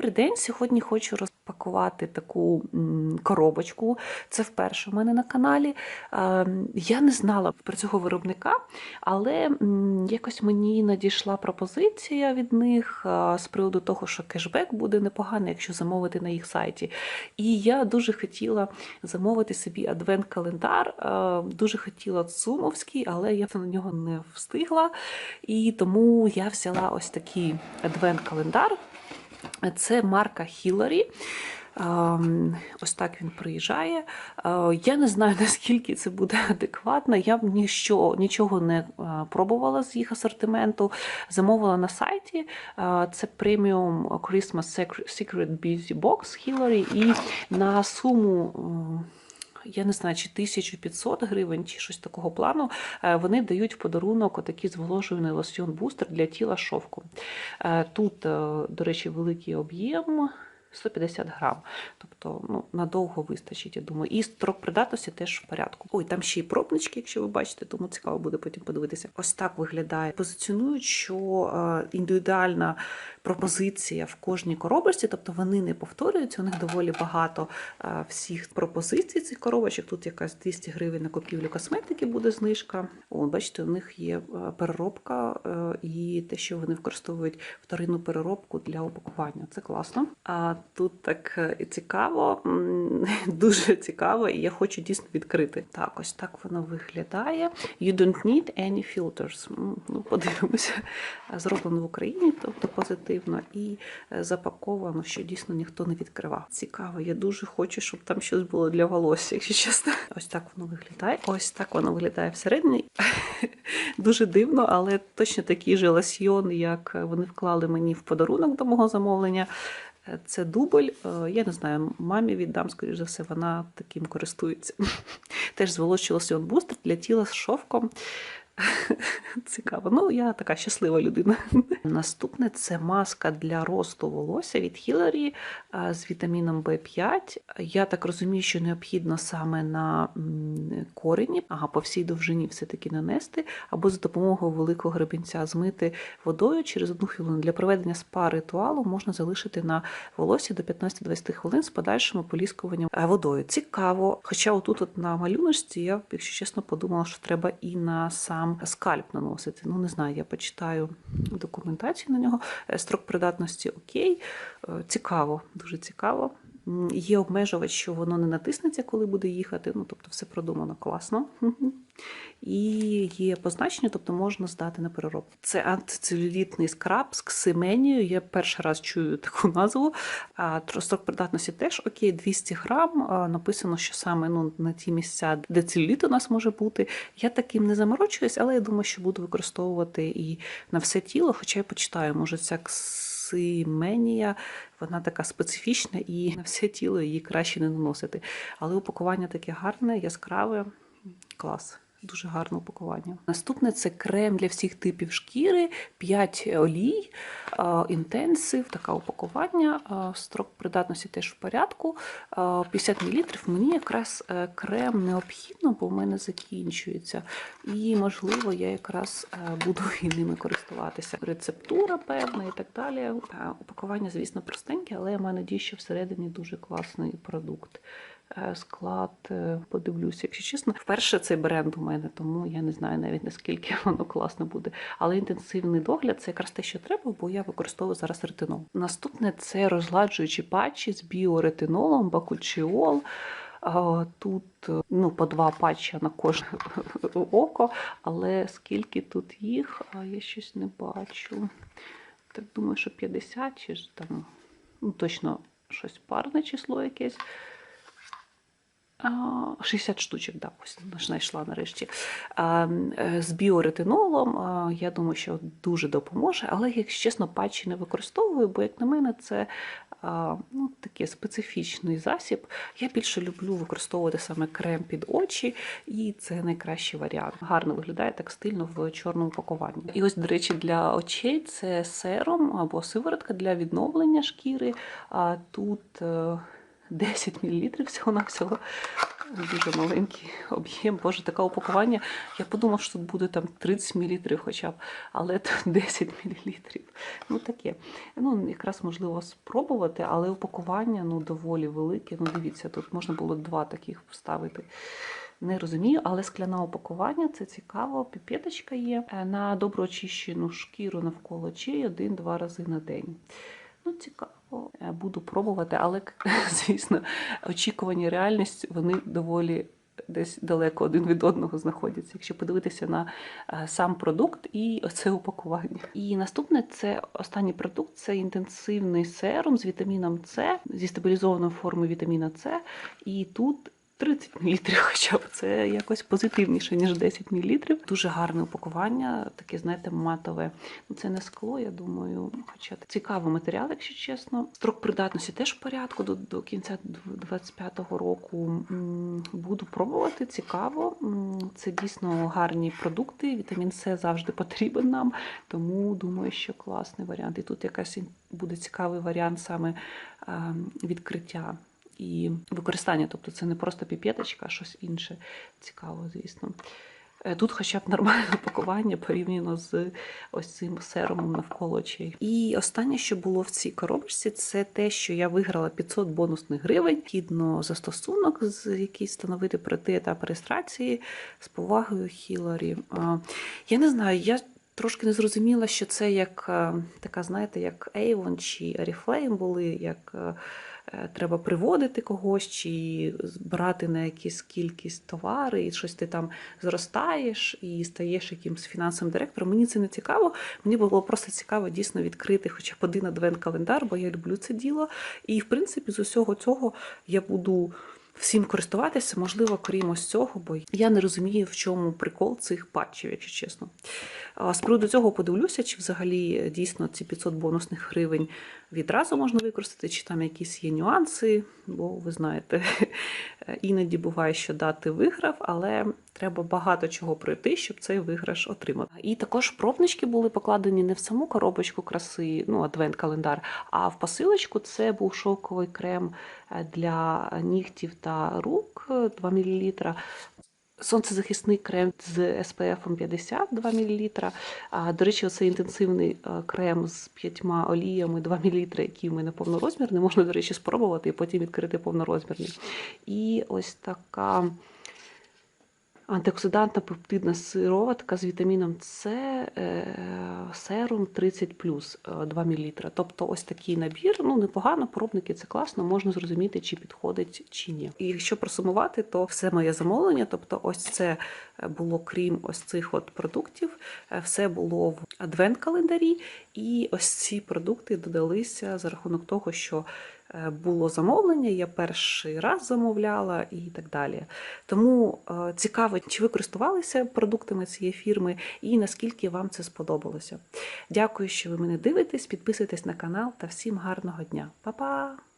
Добрий день. Сьогодні хочу розпакувати таку коробочку. Це вперше в мене на каналі. Е, Я не знала про цього виробника, але якось мені надійшла пропозиція від них е, з приводу того, що кешбек буде непоганий, якщо замовити на їх сайті. І я дуже хотіла замовити собі адвент-календар. Е, Дуже хотіла цумовський, але я на нього не встигла. І тому я взяла ось такий адвент-календар. Це марка Hillary. Ем, Ось так він приїжджає. Е, Я не знаю, наскільки це буде адекватно. Я б ніщо, нічого не е, пробувала з їх асортименту. Замовила на сайті. Е, Це преміум Christmas Secret- Busy Box Hillary. І на суму. Я не знаю, чи 1500 гривень, чи щось такого плану. е, Вони дають в подарунок отакий зволожувальний лосьйон бустер для тіла шовку. Е, Тут, е, до речі, великий об'єм. 150 грам, тобто ну, надовго вистачить, я думаю. І строк придатності теж в порядку. Ой, там ще й пробнички, якщо ви бачите, тому цікаво буде потім подивитися. Ось так виглядає. Позиціонують, що індивідуальна пропозиція в кожній коробочці, тобто вони не повторюються. У них доволі багато е, всіх пропозицій цих коробочок. Тут якась 200 гривень на купівлю косметики буде знижка. О, бачите, у них є е, переробка е, і те, що вони використовують вторинну переробку для упакування. Це класно. А тут так цікаво, дуже цікаво, і я хочу дійсно відкрити. Так, ось так воно виглядає. You don't need any filters. Ну, подивимося. Зроблено в Україні, тобто позитивно, і е, запаковано, що дійсно ніхто не відкривав. Цікаво, я дуже хочу, щоб там щось було для волосся, якщо чесно. Ось так воно виглядає. Ось так воно виглядає всередині. Дуже дивно, але точно такий же лосьйон, як вони вклали мені в подарунок до мого замовлення. Е, Це дубль. Е, Я не знаю, мамі віддам, скоріш за все, вона таким користується. Теж зволочий лосьйон бустер для тіла з шовком. Цікаво. Ну, я така щаслива людина. Наступне це маска для росту волосся від Hillary з вітаміном В5. Я так розумію, що необхідно саме на корені, ага, по всій довжині все-таки нанести, або за допомогою великого гребінця змити водою через одну хвилину. Для проведення спа ритуалу можна залишити на волосі до 15-20 хвилин з подальшим поліскуванням е, водою. Цікаво. Хоча отут от на малюночці я, якщо чесно, подумала, що треба і на сам скальп наносити. Ну, не знаю, я почитаю документацію на нього. Е, Строк придатності окей. Е, Цікаво, дуже цікаво. Є обмежувач, що воно не натиснеться, коли буде їхати. Ну, тобто, все продумано класно. І є позначення, тобто можна здати на переробку. Це антицелюлітний скраб з ксименією. Я перший раз чую таку назву. А строк придатності теж окей, 200 грам. Написано, що саме ну, на ті місця, де целюліт у нас може бути. Я таким не заморочуюсь, але я думаю, що буду використовувати і на все тіло, хоча я почитаю, може, ця ксименія, вона така специфічна і на все тіло її краще не наносити. Але упакування таке гарне, яскраве, клас. Дуже гарне упакування. Наступне це крем для всіх типів шкіри, 5 олій, інтенсив, таке упакування. Строк придатності теж в порядку. е, 50 мл. Мені якраз е, крем необхідно, бо в мене закінчується. І, можливо, я якраз е, буду і ними користуватися. Рецептура певна і так далі. Е, Упакування, звісно, простеньке, але я маю надію, що всередині дуже класний продукт. Е, Склад, е, подивлюся, якщо чесно. Вперше цей бренд у мене, тому я не знаю навіть наскільки воно класно буде. Але інтенсивний догляд це якраз те, що треба, бо я використовую зараз ретинол. Наступне це розгладжуючі патчі з біоретинолом, бакульчіол. Тут е, ну, по два патчі на кожне око, але скільки тут їх, я щось не бачу. Так думаю, що 50 чи ж там ну, точно щось парне число якесь. А, 60 штучок, да, ось знайшла нарешті. Е, З біоретинолом, я думаю, що дуже допоможе, але, якщо чесно, патчі не використовую, бо, як на мене, це ну, такий специфічний засіб. Я більше люблю використовувати саме крем під очі, і це найкращий варіант. Гарно виглядає так стильно в чорному пакуванні. І ось, до речі, для очей це серум або сиворотка для відновлення шкіри. Тут. Е, 10 мл всього-навсього. Дуже маленький об'єм. Боже, таке упакування. Я подумав, що тут буде там 30 мл хоча б, але тут 10 мл. Ну таке. Ну, якраз можливо спробувати, але упакування ну, доволі велике. Ну, дивіться, тут можна було два таких вставити. Не розумію, але скляне упакування це цікаво. Піпеточка є Е, на добро очищену шкіру навколо очей один-два рази на день. Ну, цікаво, буду пробувати, але, звісно, очікувані реальність вони доволі десь далеко один від одного знаходяться. Якщо подивитися на е, сам продукт і оце упакування. І наступне це останній продукт це інтенсивний серум з вітаміном С, зі стабілізованою формою вітаміна С. І тут 30 мл, хоча б це якось позитивніше, ніж 10 мл. Дуже гарне упакування, таке, знаєте, матове. Ну, це не скло, я думаю. Хоча цікавий матеріал, якщо чесно. Строк придатності теж в порядку до, до кінця 25-го року. Буду пробувати, цікаво. Це дійсно гарні продукти. Вітамін С завжди потрібен нам, тому думаю, що класний варіант. І тут якась буде цікавий варіант саме е, відкриття і використання. Тобто це не просто піпеточка, а щось інше цікаво, звісно. Е, Тут хоча б нормальне упакування порівняно з ось цим серумом навколо очей. І останнє, що було в цій коробочці, це те, що я виграла 500 бонусних гривень. Хідно застосунок, з який встановити пройти етап реєстрації з повагою Хіларі. Я не знаю, я. Трошки не зрозуміла, що це як е, така, знаєте, як Avon чи Oriflame були, як е, е, треба приводити когось, чи збирати на якісь кількість товари, і щось ти там зростаєш і стаєш якимсь фінансовим директором. Мені це не цікаво. Мені було просто цікаво дійсно відкрити хоча б один адвент-календар, бо я люблю це діло. І в принципі з усього цього я буду. Всім користуватися, можливо, крім ось цього, бо я не розумію, в чому прикол цих патчів, якщо чесно. З приводу цього подивлюся, чи взагалі дійсно ці 500 бонусних гривень відразу можна використати, чи там якісь є нюанси, бо ви знаєте, іноді буває, що дати виграв, але треба багато чого пройти, щоб цей виграш отримати. І також пробнички були покладені не в саму коробочку краси, ну, адвент-календар, а в посилочку це був шовковий крем е, для нігтів та рук е, 2 мл. Сонцезахисний крем з SPF 50 2 мл. До речі, оцей інтенсивний е, крем з п'ятьма оліями 2 мл, який в мене повнорозмірний, можна, до речі, спробувати і потім відкрити повнорозмірний. І ось така антиоксидантна пептидна сироватка з вітаміном С, е, серум 30 2 мл. Тобто ось такий набір. Ну, непогано, пробники це класно, можна зрозуміти, чи підходить чи ні. І якщо просумувати, то все моє замовлення, тобто ось це було крім ось цих от продуктів, е, все було в адвент-календарі, і ось ці продукти додалися за рахунок того, що е, було замовлення, я перший раз замовляла і так далі. Тому е, цікаво, чи ви користувалися продуктами цієї фірми і наскільки вам це сподобалося. Дякую, що ви мене дивитесь, підписуйтесь на канал та всім гарного дня. Па-па!